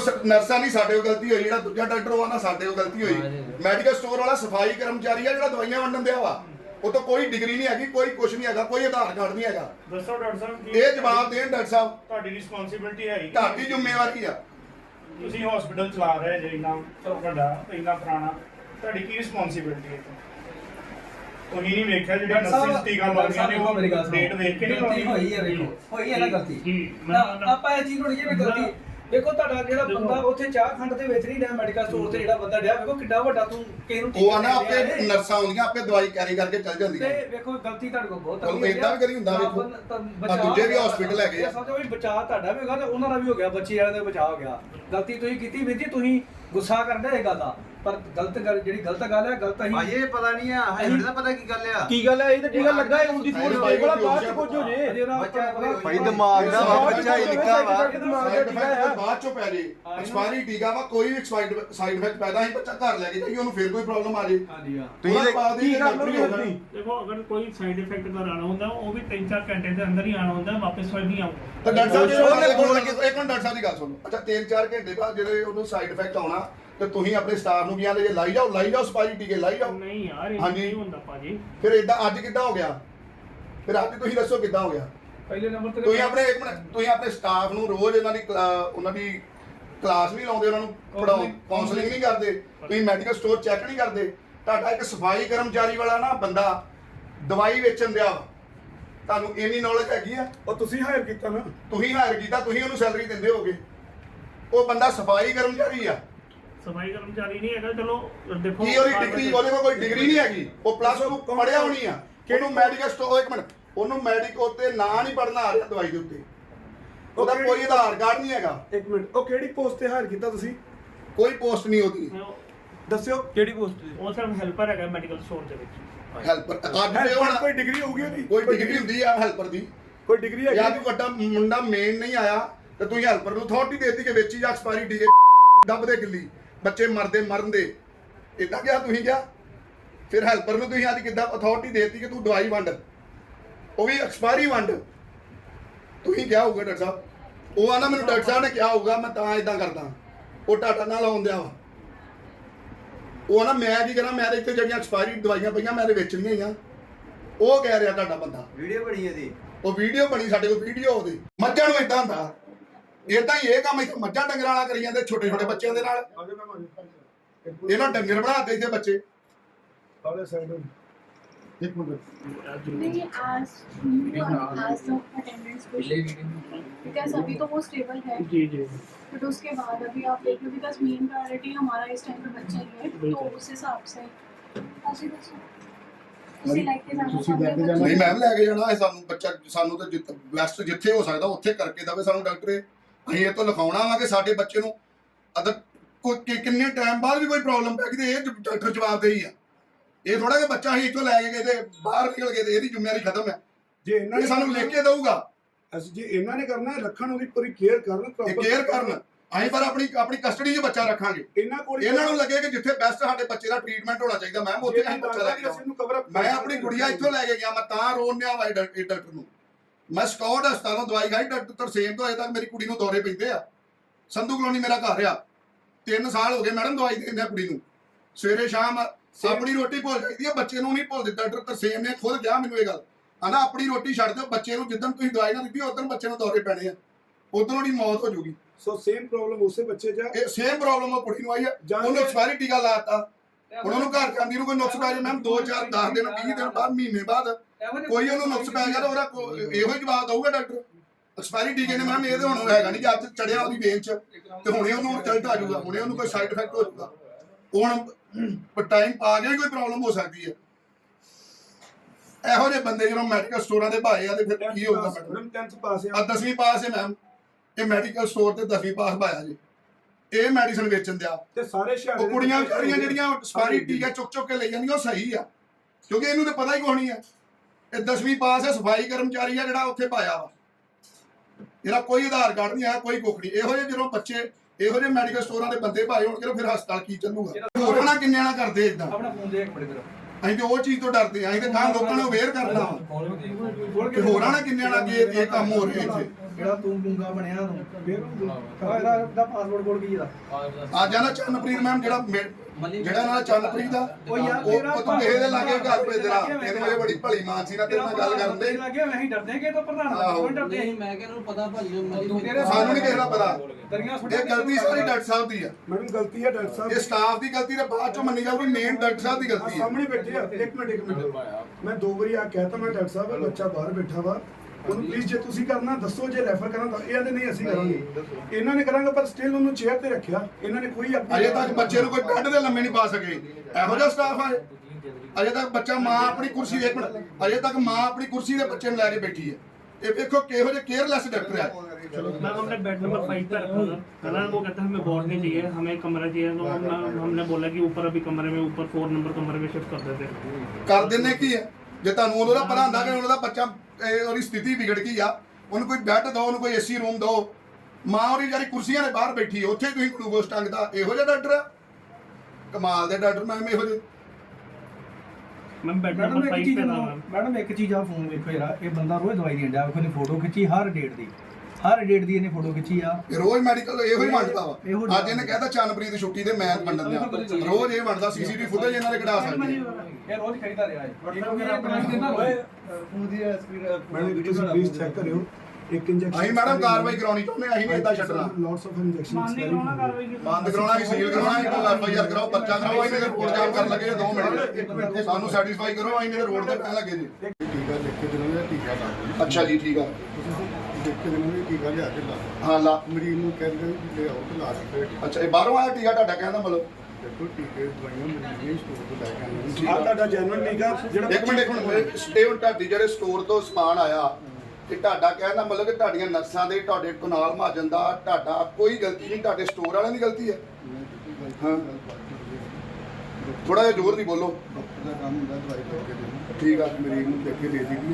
ਉਹ ਸ- ਨਰਸਾਂ ਦੀ ਸਾਡੇ ਕੋਲ ਗਲਤੀ ਹੋਈ ਜਿਹੜਾ ਦੂਜਾ ਡਾਕਟਰ ਉਹ ਆ ਨਾ ਸਾਡੇ ਕੋਲ ਗਲਤੀ ਹੋਈ। ਮੈਡੀਕਲ ਸਟੋਰ ਵਾਲਾ ਸਫ਼ਾਈ ਕਰਮਚਾਰੀ ਆ ਜਿਹੜਾ ਦਵਾਈਆਂ ਵੰਡਣ ਦਿਆ ਵਾ। ਉਹ ਤਾਂ ਕੋਈ ਡਿਗਰੀ ਨਹੀਂ ਹੈਗੀ ਕੋਈ ਕੁਝ ਨਹੀਂ ਹੈਗਾ ਕੋਈ ਆਧਾਰ ਕਾਰਡ ਨਹੀਂ ਹੈਗਾ। ਦੱਸੋ ਡਾਕਟਰ ਸਾਹਿਬ ਕੀ ਇਹ ਜਵਾਬ ਦੇਣ ਡਾਕਟਰ ਸਾਹਿਬ। ਤੁਹਾਡੀ ਰਿਸਪੌਂਸਿਬਿਲਟੀ ਹੈ ਹੀ ਤੁਹਾਡੀ ਜ਼ਿੰਮੇਵਾਰੀ ਆ। ਤੁਸੀਂ ਹਸਪੀਟਲ ਚਲਾ ਰਹੇ ਜੇ ਇੰਨਾ ਵੱਡਾ ਤੇ ਇੰਨਾ ਪੁਰਾਣਾ। ਤੁਹਾਡੀ ਕੀ ਰਿਸਪੌਂਸਿਬਿਲਟੀ ਹੈ ਤੁਸੀਂ ਨਹੀਂ ਵੇਖਿਆ ਜਿਹੜੇ ਡਾਕਟਰ ਸਾਹਿਬ, ਨਰਸਿਸ ਟੀਕਾ ਲਾਉਂਦੀਆਂ ਨੇ ਦੇਖੋ ਮੇਰੀ ਗੱਲ ਉਹ ਸੁਣੋ। ਡੇਟ ਵੇਖ ਕੇ ਨਹੀਂ ਗਲਤੀ ਹੋਈ ਹੈ ਵੇਖੋ। ਹੋਈ ਹੈ ਨਾ ਗਲਤੀ। ਜੀ, ਨਾ ਮੈਂ- ਆਪਾਂ ਇਹ ਚੀਜ਼ ਨੂੰ ਨਹੀਂ ਵੀ ਗਲਤੀ ਵੇਖੋ ਤੁਹਾਡਾ ਜਿਹੜਾ ਦੇਖੋ। ਬੰਦਾ ਉੱਥੇ ਚਾਹ ਖੰਡ ਦੇ ਵਿੱਚ ਨਹੀਂ ਰਿਹਾ ਮੈਡੀਕਲ ਸਟੋਰ ਤੇ ਜਿਹੜਾ ਬੰਦਾ ਡਿਆ ਵੇਖੋ ਕਿੱਡਾ ਵੱਡਾ ਤੂੰ ਕਿਸੇ ਨੂੰ ਉਹ ਆ ਨਾ ਆਪੇ। ਨਰਸਾਂ ਆਉਂਦੀਆਂ ਆਪੇ ਦਵਾਈ ਕੈਰੀ ਕਰਕੇ ਚੱਲ ਜਾਂਦੀਆਂ ਤੇ ਵੇਖੋ ਗਲਤੀ ਤੁਹਾਡੇ ਕੋਲ ਬਹੁਤ ਉਹ ਏਦਾਂ ਵੀ ਕਰੀ ਹੁੰਦਾ ਵੇਖੋ। ਆ ਦੂਜੇ ਵੀ hospital ਹੈਗੇ ਆ। ਸਮਝੋ ਵੀ ਬਚਾਅ ਤੁਹਾਡਾ ਵੀ ਹੋਗਾ ਤੇ ਉਹਨਾਂ ਦਾ ਵੀ ਹੋ ਗਿਆ ਬੱਚੇ ਵਾਲਿਆਂ ਦਾ ਬਚਾਅ ਹੋ ਗਿਆ ਗਲਤੀ ਤੁਸੀਂ ਕੀਤੀ ਵੀਰ ਜੀ ਤੁਸੀਂ ਗੁੱਸਾ ਕਰਦੇ ਇਹ ਗੱਲ ਦਾ ਪਰ ਗਲਤ ਗੱਲ ਜਿਹੜੀ ਗਲਤ ਗੱਲ ਹੈ ਗਲਤ ਅਸੀਂ ਭਾਈ ਇਹ ਪਤਾ ਨਹੀਂ ਆ ਹਾਈਟ ਦਾ ਪਤਾ ਕੀ ਗੱਲ ਆ? ਕੀ ਗੱਲ ਹੈ ਇਹ ਤਾਂ ਟੀਕਾ ਲੱਗਾ? ਹੈ ਥੋੜੀ ਭਾਈ ਬੜਾ ਕੋਈ ਬਾਅਦ ਚ ਹੋ ਜੇ। ਬੱਚਾ ਭਾਈ ਦਿਮਾਗ ਦਾ ਵਾ, ਬੱਚਾ ਹੀ ਨਿੱਕਾ ਵਾ। ਦਿਮਾਗ ਦਾ ਸਾਈਡ ਟੀਕਾ ਇਫੈਕਟ ਹੈ ਬਾਅਦ ਚੋਂ ਪੈ ਜੇ ਐਕਸਪਾਇਰੀ ਟੀਕਾ ਵਾ ਕੋਈ ਵੀ ਸਾਈਡ ਸਾਈਡ ਇਫੈਕਟ ਪੈਦਾ ਹੀ ਬੱਚਾ ਘਰ ਲੈ ਕੇ ਜਾਈਏ ਉਹਨੂੰ ਫਿਰ ਕੋਈ ਪ੍ਰੋਬਲਮ ਆ ਜੇ। ਹਾਂਜੀ ਹਾਂ। ਤੁਸੀਂ ਉਹਦਾ ਦੇਖ- ਬਾਅਦ ਹੀ ਕੀ ਕਰ ਡਾਕਟਰ ਹੀ ਲਓਗੇ ਹੋਣਾ। ਤੁਸੀਂ? ਦੇਖੋ ਅਗਰ ਕੋਈ ਸਾਈਡ ਇਫੈਕਟ ਕਰਾਣਾ ਹੁੰਦਾ ਉਹ ਵੀ 3-4 ਘੰਟੇ ਦੇ ਅੰਦਰ ਹੀ ਆਣਾ ਹੁੰਦਾ ਵਾਪਸ ਫਿਰ ਨਹੀਂ ਆਉਂਦਾ। ਤਾਂ ਡਾਕਟਰ ਸਾਹਿਬ ਉਹਨੇ ਇੱਕ ਮਿੰਟ ਡਾਕਟਰ ਸਾਹਿਬ ਦੀ ਗੱਲ ਸੁਣੋ। ਅੱਛਾ 3-4 ਘੰਟੇ ਬਾਅਦ ਜਿਹੜੇ ਉਹਨੂੰ ਸਾਈਡ ਇਫੈਕਟ ਆਉਣਾ ਤੇ ਤੁਸੀਂ ਆਪਣੇ ਸਟਾਫ ਨੂੰ ਕਹਿੰਦੇ ਜੇ ਲਾਈ ਜਾਓ ਲਾਈ ਜਾਓ ਸਪਾਈ ਟੀਕੇ ਲਾਈ ਜਾਓ। ਨਹੀਂ ਯਾਰ ਇਹ ਹਾਂਜੀ। ਨਹੀਂ ਹੁੰਦਾ ਭਾਜੀ। ਫਿਰ ਇਦਾਂ ਅੱਜ ਕਿੱਦਾਂ ਹੋ ਗਿਆ? ਫਿਰ ਅੱਜ ਤੁਸੀਂ ਦੱਸੋ ਕਿੱਦਾਂ ਹੋ ਗਿਆ? ਪਹਿਲੇ ਨੰਬਰ ਤੇ ਤੁਸੀਂ ਆਪਣੇ ਇੱਕ ਮਿੰਟ ਤੁਸੀਂ ਆਪਣੇ ਸਟਾਫ ਨੂੰ ਰੋਜ਼ ਇਹਨਾਂ ਦੀ ਕਲਾ- ਉਹਨਾਂ ਦੀ ਕਲਾਸ ਨਹੀਂ ਲਾਉਂਦੇ ਉਹਨਾਂ ਨੂੰ ਪੜਾਉ ਕਾਉਂਸਲਿੰਗ ਨਹੀਂ ਕਰਦੇ। ਤੁਸੀਂ ਮੈਡੀਕਲ ਸਟੋਰ ਚੈੱਕ ਨਹੀਂ ਕਰਦੇ। ਤੁਹਾਡਾ ਇੱਕ ਸਫ਼ਾਈ ਕਰਮਚਾਰੀ ਵਾਲਾ ਨਾ ਬੰਦਾ ਦਵਾਈ ਵੇਚਣ ਦਿਆ ਵਾ। ਤੁਹਾਨੂੰ ਇੰਨੀ ਨੌਲੇਜ ਹੈਗੀ ਆ? ਉਹ ਤੁਸੀਂ ਹਾਇਰ ਕੀਤਾ ਨਾ। ਤੁਸੀਂ ਹਾਇਰ ਕੀਤਾ ਤੁਸੀਂ ਉਹਨੂੰ ਸੈਲਰੀ ਦਿੰਦੇ ਹੋਗੇ। ਉਹ ਬੰਦਾ ਸਫ਼ਾਈ ਕਰਮਚਾਰੀ ਆ। ਸਫ਼ਾਈ ਕਰਮਚਾਰੀ ਨਹੀਂ ਹੈਗਾ ਚਲੋ ਦੇਖੋ ਕੀ ਉਹਦੀ ਡਿਗਰੀ ਉਹਦੇ ਕੋਲ ਕੋਈ ਡਿਗਰੀ ਨਹੀਂ ਹੈਗੀ? ਉਹ ਪਲੱਸ 2 ਪੜਿਆ ਹੋਣੀ ਆ। ਕਿਹਨੂੰ ਮੈਡੀਕਲ ਸਟੋਰ ਇੱਕ ਮਿੰਟ। ਉਹਨੂੰ ਮੈਡੀਕਲ ਉੱਤੇ ਨਾਂ ਨਹੀਂ ਪੜਨਾ ਆ ਰਿਹਾ ਦਵਾਈ ਦੇ ਉੱਤੇ। ਉਹਦਾ. ਕੋਈ ਆਧਾਰ ਕਾਰਡ ਨਹੀਂ ਹੈਗਾ। ਇੱਕ ਮਿੰਟ ਉਹ ਕਿਹੜੀ ਪੋਸਟ ਤੇ ਹਾਇਰ ਕੀਤਾ ਤੁਸੀਂ? ਕੋਈ ਪੋਸਟ ਨਹੀਂ ਉਹਦੀ। ਦੱਸਿਓ। ਕਿਹੜੀ ਪੋਸਟ ਤੇ? ਉਹ ਸਿਰਫ ਹੈਲਪਰ ਹੈਗਾ ਮੈਡੀਕਲ ਸਟੋਰ ਦੇ ਵਿੱਚ। ਹੈਲਪਰ ਅੱਜ ਤੇ ਹੁਣ ਕੋਈ ਡਿਗਰੀ ਹੋਊਗੀ ਉਹਦੀ? ਕੋਈ ਡਿਗਰੀ ਹੁੰਦੀ ਆ ਹੈਲਪਰ ਦੀ। ਕੋਈ ਡਿਗਰੀ ਜਾਂ ਹੈਗੀ ਕੋਈ ਵੱਡਾ ਮੁੰਡਾ ਮੇਨ ਨਹੀਂ ਆਇਆ ਤੇ ਤੁਸੀਂ ਹੈਲਪਰ ਨੂੰ ਅਥਾਰਟੀ ਦੇਤੀ ਕਿ ਵੇਚੀ ਜਾ ਐਕਸਪਾਇਰੀ ਟੀਕੇ ਦੱਬ ਦੇ ਗਿੱਲੀ ਬੱਚੇ ਮਰਦੇ ਮਰਨ ਦੇ। ਇਦਾਂ ਕਿਹਾ ਤੁਸੀਂ ਕਿਹਾ? ਫਿਰ ਹੈਲਪਰ ਨੂੰ ਤੁਸੀਂ ਅੱਜ ਕਿੱਦਾਂ ਅਥਾਰਟੀ ਦੇਤੀ ਕਿ ਤੂੰ ਦਵਾਈ ਵੰਡ? ਉਹ ਵੀ ਐਕਸਪਾਇਰੀ ਵੰਡ। ਤੁਸੀਂ ਕਿਹਾ ਹੋਊਗਾ ਡਾਕਟਰ ਸਾਹਿਬ। ਉਹ ਆਨਾ ਮੈਨੂੰ ਡਾਕਟਰ ਸਾਹਿਬ ਨੇ ਕਿਹਾ ਹੋਊਗਾ ਮੈਂ ਤਾਂ ਇਦਾਂ ਕਰਦਾ। ਉਹ ਟਾਟਾ ਨਾਲ ਆਉਂਦਿਆ ਵਾ। ਉਹ ਨਾ ਮੈਂ ਕੀ ਕਰਾਂ? ਮੈਂ ਤਾਂ ਇੱਥੇ ਜਿਹੜੀਆਂ ਐਕਸਪਾਇਰੀ ਦਵਾਈਆਂ ਪਈਆਂ ਮੈਂ ਤੇ ਵੇਚਣੀਆਂ ਹੀ ਆ। ਉਹ ਕਹਿ ਰਿਹਾ ਤੁਹਾਡਾ ਬੰਦਾ। ਵੀਡੀਓ ਬਣੀ ਇਹਦੀ ਉਹ ਵੀਡੀਓ ਬਣੀ ਸਾਡੇ ਕੋਲ ਵੀਡੀਓ ਉਹਦੀ। ਮੱਝਾਂ ਨੂੰ ਇਦਾਂ ਹੁੰਦਾ। ਇਦਾਂ ਹੀ ਇਹ ਕੰਮ ਇੱਥੇ ਮੱਝਾਂ ਡੰਗਰਾਂ ਵਾਲਾ ਕਰੀ ਜਾਂਦੇ ਛੋਟੇ ਛੋਟੇ ਬੱਚਿਆਂ ਦੇ ਨਾਲ ਇਹਨਾਂ ਡੰਗਰ ਬਣਾਤੇ ਇੱਥੇ ਬੱਚੇ ਸਾਰੇ ਸਾਈਡ ਇੱਕ ਮਿੰਟ नहीं आज आज तो अटेंडेंस बिकॉज अभी तो वो स्टेबल है ਜੀ ਜੀ बट उसके बाद अभी आप देख लो बिकॉज मेन प्रायोरिटी हमारा इस टाइम पे बच्चा ही है तो बिल्कुल। उस हिसाब से ਅਸੀਂ ਦੱਸੋ ਤੁਸੀਂ ਲੈ ਕੇ ਜਾਣਾ ਤੁਸੀਂ ਲੈ ਕੇ ਚਾਹੁੰਦੇ ਹੋ ਜਾਣਾ। ਨਹੀਂ ਮੈਮ ਲੈ ਕੇ ਜਾਣਾ ਹੈ ਸਾਨੂੰ ਬੱਚਾ ਸਾਨੂੰ ਤਾਂ ਜਿੱਥੇ ਬੈਸਟ ਜਿੱਥੇ ਹੋ ਸਕਦਾ ਉੱਥੇ ਕਰਕੇ ਦਵੇ ਸਾਨੂੰ ਡਾਕਟਰ ਇਹ। ਅਸੀਂ ਇਹ ਤੋਂ ਲਿਖਾਉਣਾ ਵਾ ਕਿ ਸਾਡੇ ਬੱਚੇ ਨੂੰ ਅਦਰ ਕੋਈ ਕਿੰਨੇ ਟਾਈਮ ਬਾਅਦ ਵੀ ਕੋਈ ਪ੍ਰੋਬਲਮ ਪੈ ਗਈ ਤੇ ਇਹ ਡਾਕਟਰ ਜਵਾਬ ਦੇਈ ਆ। ਇਹ ਥੋੜਾ ਕਿ ਬੱਚਾ ਅਸੀਂ ਇੱਥੋਂ ਲੈ ਕੇ ਗਏ ਤੇ ਬਾਹਰ ਨਿਕਲ ਗਏ ਤੇ ਇਹਦੀ ਜ਼ਿੰਮੇਵਾਰੀ ਖਤਮ ਹੈ ਜੇ ਇਹਨਾਂ ਇਹ ਸਾਨੂੰ ਲਿਖ ਕੇ ਦਊਗਾ। ਅਸੀਂ ਜੇ ਇਹਨਾਂ ਨੇ ਕਰਨਾ ਹੈ ਰੱਖਣ ਉਹਦੀ ਪੂਰੀ ਕੇਅਰ ਕਰਨ proper ਕੇਅਰ ਕਰਨ। ਅਸੀਂ ਪਰ ਆਪਣੀ ਆਪਣੀ ਕਸਟਡੀ 'ਚ ਬੱਚਾ ਰੱਖਾਂਗੇ। ਇਹਨਾਂ ਕੋਲ ਇਹਨਾਂ ਨੂੰ ਲੱਗੇ ਕਿ ਜਿੱਥੇ ਬੈਸਟ ਸਾਡੇ ਬੱਚੇ ਦਾ ਟ੍ਰੀਟਮੈਂਟ ਹੋਣਾ ਚਾਹੀਦਾ। ਮੈਮ ਉੱਥੇ ਅਸੀਂ ਬੱਚਾ ਨੂੰ ਅਪ ਮੈਂ ਆਪਣੀ ਗੁੜੀਆ ਇੱਥੋਂ ਲੈ ਕੇ ਗਿਆ ਮੈਂ ਤਾਂ ਰੋਣਿਆ ਵਾ ਇਹ ਡਾਕ- ਇਹ ਡਾਕਟਰ ਨੂੰ। ਮੈਂ ਸਕਾਟ ਹਸਪਤਾਲੋਂ ਦਵਾਈ ਖਾਈ ਡਾਕਟਰ ਤਰਸੇਮ ਤੋਂ ਅਜੇ ਤੱਕ ਮੇਰੀ ਕੁੜੀ ਨੂੰ ਦੌਰੇ ਪੈਂਦੇ ਆ। ਸੰਧੂ ਕਲੋਨੀ ਮੇਰਾ ਘਰ ਆ। ਤਿੰਨ ਸਾਲ ਹੋ ਗਏ ਮੈਡਮ ਦਵਾਈ ਦਿੰਦੇ ਆ ਕੁੜੀ ਨੂੰ। ਸਵੇਰੇ ਸ਼ਾਮ ਆਪਣੀ ਰੋਟੀ ਭੁੱਲ ਜਾਂਦੀ ਆ ਬੱਚੇ ਨੂੰ ਨਹੀਂ ਭੁੱਲਦੇ। ਡਾਕਟਰ ਤਰਸੇਮ ਨੇ ਖੁਦ ਕਿਹਾ ਮੈਨੂੰ ਇਹ ਗੱਲ। ਆਂਦਾ ਆਪਣੀ ਰੋਟੀ ਛੱਡ ਦਿਓ ਬੱਚੇ ਨੂੰ ਜਿੱਦਣ ਤੁਸੀਂ ਦਵਾਈ ਨਾ ਦਿੱਤੀ ਉਦੋਂ ਬੱਚੇ ਨੂੰ ਦੌਰੇ ਪੈਣੇ ਆ। ਉਦੋਂ ਉਹਦੀ ਮੌਤ ਹੋ ਜੂਗੀ। ਸੋ ਸੇਮ ਪ੍ਰੋਬਲਮ ਉਸੇ ਬੱਚੇ ਜਾ ਇਹ ਸੇਮ ਪ੍ਰੋਬਲਮ ਉਹ ਕੁੜੀ ਨੂੰ ਆਈ ਆ। ਜਾਂ ਉਹਨੂੰ ਐਕਸਪਾਇਰੀ ਟੀਕਾ ਲਾਤਾ ਹੁਣ ਉਹਨੂੰ ਘਰ ਜਾਂਦੀ ਨੂੰ ਕੋਈ ਨੁਕਸ ਪੈ ਜਾਏ ਮੈਮ 2 4 10 ਦਿਨ 20 ਦਿਨ ਬਾਅਦ ਮਹੀਨੇ ਬਾਅਦ। ਕੋਈ ਉਹਨੂੰ ਨੁਕਸ ਪੈ ਗਿਆ ਤਾਂ ਉਹਦਾ ਕੋ- ਇਹੋ ਹੀ ਜਵਾਬ ਦਊਗਾ ਡਾਕਟਰ ਐਕਸਪਾਇਰੀ ਟੀਕੇ ਨੇ ਮੈਮ ਇਹਦੇ ਹੁਣ ਹੈਗਾ ਨਹੀਂ ਅੱਜ ਚੜਿਆ ਉਹਦੀ ਵੇਨ ਚ। ਤੇ ਹੁਣੇ ਉਹਨੂੰ ਰਿਜ਼ਲਟ ਆ ਜਾਊਗਾ ਹੁਣੇ ਉਹਨੂੰ ਕੋਈ ਸਾਈਡ ਇਫੈਕਟ ਹੋ ਜਾਊਗਾ। ਹੁਣ ਪਰ ਟਾਈਮ ਪਾ ਗਿਆ ਹੀ ਕੋਈ ਪ੍ਰੋਬਲਮ ਹੋ ਸਕਦੀ ਹੈ। ਇਹੋ ਜਿਹੇ ਬੰਦੇ ਜਦੋਂ ਮੈਡੀਕਲ ਸਟੋਰਾਂ ਦੇ ਭਾਏ ਆ ਤੇ ਫਿਰ ਕੀ ਹੋਊਗਾ ਮੈਡਮ ਮੈਡਮ 10th ਪਾਸ ਆ। ਆ 10ਵੀਂ ਪਾਸ ਹੈ ਮੈਮ। ਇਹ ਮੈਡੀਕਲ ਸਟੋਰ ਤੇ 10ਵੀਂ ਪਾਸ ਭਾਇਆ ਜੀ। ਇਹ ਮੈਡੀਸਨ ਵੇਚਣ ਦਿਆ। ਤੇ ਸਾਰੇ ਸ਼ਹਿਰ ਉਹ ਕੁੜੀਆਂ ਵਿਚਾਰੀਆਂ ਜਿਹੜੀਆਂ ਸਪਾਰੀ ਟੀਕਾ ਚੁੱਕ ਚੁੱਕ ਕੇ ਲੈ ਜਾਂਦੀਆਂ ਉਹ ਸਹੀ ਆ। ਕਿਉਂਕਿ ਇਹਨੂੰ ਤਾਂ ਪਤਾ ਹੀ ਕੋਈ ਨਹੀਂ ਆ ਇਹ 10ਵੀਂ ਪਾਸ ਹੈ ਸਫ਼ਾਈ ਕਰਮਚਾਰੀ ਆ ਜਿਹੜਾ ਉੱਥੇ ਪਾਇਆ ਵਾ। ਇਹਦਾ ਕੋਈ ਆਧਾਰ ਕਾਰਡ ਨਹੀਂ ਆ ਕੋਈ ਕੁੱਖ ਨਹੀਂ। ਇਹੋ ਜਿਹੇ ਜਦੋਂ ਬੱਚੇ ਇਹੋ ਜਿਹੇ ਮੈਡੀਕਲ ਸਟੋਰਾਂ ਦੇ ਬੰਦੇ ਭਾਏ ਹੋਣਗੇ ਤਾਂ ਫਿਰ ਹਸਪਤਾਲ ਕੀ ਚੱਲੂਗਾ? ਹੋਣਾ ਕਿੰਨਿਆਂ ਨਾਲ ਕਰਦੇ ਇਦਾਂ? ਆਪਣਾ ਫੋਨ ਦੇ ਇੱਕ ਮਿੰਟ ਕਰੋ ਅਸੀਂ ਤੇ ਉਹ ਚੀਜ਼ ਤੋਂ ਡਰਦੇ ਆ ਅਸੀਂ ਤੇ ਲੋਕਾਂ ਨੂੰ ਅਵੇਅਰ ਕਰਨਾ ਵਾ। ਹੋਰਾਂ ਨਾਲ ਕਿੰਨਿਆਂ ਨਾਲ ਇਹ ਕੰਮ ਹੋ ਰਿਹਾ ਇੱਥੇ? ਜਿਹੜਾ ਤੂੰ ਗੁੰਗਾ ਬਣਿਆ ਨੂੰ ਫੇਰ ਇਹਦਾ ਦਾ ਪਾਸਵਰਡ ਕੋਡ ਕੀ ਇਹਦਾ ਅੱਜ ਆ ਨਾ ਚੰਨਪ੍ਰੀਤ ਮੈਮ ਜਿਹੜਾ ਮੇ- ਜਿਹੜਾ ਨਾਲ ਚੰਨਪ੍ਰੀਤ ਦਾ ਉਹ ਯਾਰ ਤੇਰਾ ਉਹ ਤੂੰ ਕਿਸੇ ਦੇ ਲਾਗੇ ਘਰ ਭੇਜ ਤੇਰਾ ਇਹਨੂੰ ਇਹ ਬੜੀ ਭਲੀ ਮਾਨ ਸੀ ਨਾ ਤੇਰੇ ਨਾਲ ਗੱਲ ਕਰਨ ਦੇ। ਲੱਗੇ ਅਸੀਂ ਡਰਦੇ ਕਿ ਤੋਂ ਪ੍ਰਧਾਨ ਆਹੋ। ਮੰਤਰੀ ਡਰਦੇ ਅਸੀਂ? ਮੈਂ ਕਹਿੰਦਾ ਪਤਾ ਭਾਜੀ ਤੂੰ ਤੇਰੇ ਸਾਨੂੰ ਨਹੀਂ ਕਿਸੇ ਦਾ ਪਤਾ। ਦਰੀਆਂ ਇਹ ਗਲਤੀ ਸਾਰੀ ਡਾਕਟਰ ਸਾਹਿਬ ਦੀ ਆ। ਮੈਡਮ ਗਲਤੀ ਹੈ ਡਾਕਟਰ ਸਾਹਿਬ ਇਹ ਸਟਾਫ ਦੀ ਗਲਤੀ ਤੇ ਬਾਅਦ ਚੋਂ ਮੰਨੀ ਜਾਊਗੀ ਮੇਨ ਡਾਕਟਰ ਸਾਹਿਬ ਦੀ ਆਹ ਗਲਤੀ ਹੈ ਸਾਹਮਣੇ ਬੈਠੇ ਆ। ਇੱਕ ਮਿੰਟ ਇੱਕ ਮਿੰਟ। ਮੈਂ ਦੋ ਵਾਰੀ ਆ ਕਹਿਤਾ ਮੈਂ ਡਾਕਟਰ ਸਾਹਿਬ ਬੱਚਾ ਬਾਹਰ ਬੈਠਾ ਵਾ। ਉਹਨੂੰ ਪਲੀਜ਼ ਜੇ ਤੁਸੀਂ ਕਰਨਾ ਦੱਸੋ ਜੇ ਰੈਫਰ ਕਰਨਾ ਤਾਂ ਇਹ ਆਂਦੇ ਨਹੀਂ ਅਸੀਂ ਕਰਾਂਗੇ ਇਹਨਾਂ ਨੇ ਕਰਾਂਗੇ ਪਰ ਸਟਿਲ ਉਹਨੂੰ ਚੇਅਰ ਤੇ ਰੱਖਿਆ ਇਹਨਾਂ ਨੇ ਕੋਈ ਆਪਣੀ ਅਜੇ ਤੱਕ ਬੱਚੇ ਨੂੰ ਕੋਈ ਬੈੱਡ ਦੇ ਲੰਮੇ ਨਹੀਂ ਪਾ ਸਕੇ ਇਹੋ ਜਿਹਾ ਸਟਾਫ ਆ ਇਹ। ਅਜੇ ਤੱਕ ਬੱਚਾ ਮਾਂ ਆਪਣੀ ਕੁਰਸੀ ਦੇ ਇੱਕ ਮਿੰਟ ਅਜੇ ਤੱਕ ਮਾਂ ਆਪਣੀ ਕੁਰਸੀ ਦੇ ਬੱਚੇ ਨੂੰ ਲੈ ਕੇ ਬੈਠੀ ਹੈ ਇਹ ਵੇਖੋ ਕਿਹੋ ਜਿਹੇ केयरलेस डॉक्टर है मैम हमने बेड नंबर फाइव पे रखा था है ना वो कहता है हमें बोर्ड नहीं चाहिए हमें कमरा चाहिए तो हम हमने बोला कि ऊपर अभी कमरे में ऊपर फोर नंबर कमरे में शिफ्ट कर देते ਕਰ ਦਿੰਨੇ ਕੀ ਹੈ ਜੇ ਤੁਹਾਨੂੰ ਉਹਨਾਂ ਪਤਾ ਹੁੰਦਾ ਕਿ ਉਹਨਾਂ ਬੱਚਾ ਉਹਦੀ ਸਥਿਤੀ ਵਿਗੜ ਗਈ ਆ ਉਹਨੂੰ ਕੋਈ ਬੈੱਡ ਦਿਓ ਉਹਨੂੰ ਕੋਈ ਏਸੀ ਰੂਮ ਦਿਓ ਮਾਂ ਉਹਦੀ ਜਿਹੜੀ ਕੁਰਸੀਆਂ ਦੇ ਬਾਹਰ ਬੈਠੀ ਉੱਥੇ ਤੁਸੀਂ ਗਲੂਕੋਸ ਟੰਗਦਾ ਇਹੋ ਜਿਹਾ ਡਾਕਟਰ ਆ? ਕਮਾਲ ਦੇ ਡਾਕਟਰ ਮੈਮ ਇਹੋ ਜਿਹੇ। ਮੈਂ ਬੈੱਡ ਮੈਡਮ ਇੱਕ ਚੀਜ਼ ਆ ਫੋਨ ਵੇਖੋ ਯਾਰ ਇਹ ਬੰਦਾ ਰੋਜ਼ ਦਵਾਈ ਦੇਣ ਜਾ ਫੋਟੋ ਖਿੱਚੀ ਹਰ ਡੇਟ ਦੀ। ਹਰ ਡੇਟ ਦੀ ਇਹਨੇ ਫੋਟੋ ਖਿੱਚੀ ਆ। ਰੋਜ਼ ਮੈਡੀਕਲ ਇਹੋ ਹੀ ਵੰਡਦਾ ਵਾ। ਅੱਜ ਇਹਨੇ ਕਹਿਤਾ ਚੰਨਪ੍ਰੀਤ ਛੁੱਟੀ ਤੇ ਮੈਂ ਵੰਡਣ ਦਿਆਂ। ਰੋਜ਼ ਇਹ ਵੰਡਦਾ ਸੀਸੀਟੀਵੀ ਫੁਟੇਜ ਇਹਨਾਂ ਦੇ ਕਢਾ ਸਕਦੇ। ਇਹ ਰੋਜ਼ ਖਰੀਦਾ ਰਿਹਾ ਹੈ ਮੈਡਮ ਤੁਸੀਂ ਪਲੀਜ਼ ਚੈੱਕ ਕਰਿਓ। ਇੱਕ ਇੰਜੈਕਸ਼ਨ ਅਸੀਂ ਮੈਡਮ ਕਾਰਵਾਈ ਕਰਾਉਣੀ ਚਾਹੁੰਦੇ ਹਾਂ, ਅਸੀਂ ਨਹੀਂ ਇਦਾਂ ਛੱਡਣਾ। ਲੋਟਸ ਆਫ ਇੰਜੈਕਸ਼ਨਸ ਬੰਦ ਕਰਾਉਣਾ ਹੀ। ਸੀਲ ਕਰਾਉਣਾ ਹੈ ਕੋਈ ਐਫਆਈਆਰ ਕਰਾਓ ਪਰਚਾ ਕਰਾਓ ਅਸੀਂ ਰਿਪੋਰਟ ਜਾਮ ਕਰਨ ਲੱਗੇ 2 ਮਿੰਟ। ਸਾਨੂੰ ਸੈਟੀਸਫਾਈ ਕਰੋ ਅਸੀਂ ਰੋਡ ਤੇ ਪਹਿਲਾਂ ਲੱਗੇ ਜੀ। ਟੀਕਾ ਲਿਖ ਕੇ ਦਿਨੋਂ ਜਾਂ ਟੀਕਾ ਅੱਛਾ ਜੀ ਠੀਕ ਆ। ਕੇ ਦੇਣਾ ਵੀ ਟੀਕਾ ਲਿਆ ਕੇ ਲਾ ਹਾਂ ਲਾ। ਮਰੀਜ਼ ਨੂੰ ਕਹਿੰਦੇ ਵੀ ਲੈ ਆਓ ਤੇ ਲਾ ਕੇ ਅੱਛਾ ਇਹ ਬਾਹਰੋਂ ਆਇਆ ਟੀਕਾ ਤੁਹਾਡਾ ਕਹਿੰਦਾ ਮਤਲਬ? ਦੇਖੋ ਟੀਕੇ ਦਵਾਈਆਂ ਮਰੀਜ਼ ਸਟੋਰ ਤੋਂ ਲੈ ਕੇ ਆਉਂਦੇ ਠੀਕ ਆ। ਆ ਤੁਹਾਡਾ ਜੈਨੂਅਲ ਟੀਕਾ ਜਿਹੜਾ ਇੱਕ ਮਿੰਟ ਇੱਕ ਮਿੰਟ। ਇਹ ਹੁਣ ਤੁਹਾਡੀ ਜਿਹੜੇ ਸਟੋਰ ਤੋਂ ਸਮਾਨ ਆਇਆ ਇਹ ਤੁਹਾਡਾ ਕਹਿੰਦਾ ਮਤਲਬ ਕਿ ਤੁਹਾਡੀਆਂ ਨਰਸਾਂ ਦੇ ਤੁਹਾਡੇ ਕੁਨਾਲ ਮਹਾਜਨ ਦਾ ਤੁਹਾਡਾ ਕੋਈ ਗਲਤੀ ਨਹੀਂ ਤੁਹਾਡੇ ਸਟੋਰ ਵਾਲਿਆਂ ਦੀ ਗਲਤੀ ਹੈ? ਹਾਂ। ਥੋੜਾ ਜਿਹਾ ਜ਼ੋਰ ਦੀ ਬੋਲੋ। ਡਾਕਟਰ ਦਾ ਕੰਮ ਹੁੰਦਾ ਦਵਾਈ ਕੇ ਦੇਣਾ। ਠੀਕ ਆ। ਮਰੀਜ਼ ਨੂੰ ਲਿਖ ਕੇ ਦੇ ਦਿੱਤੀ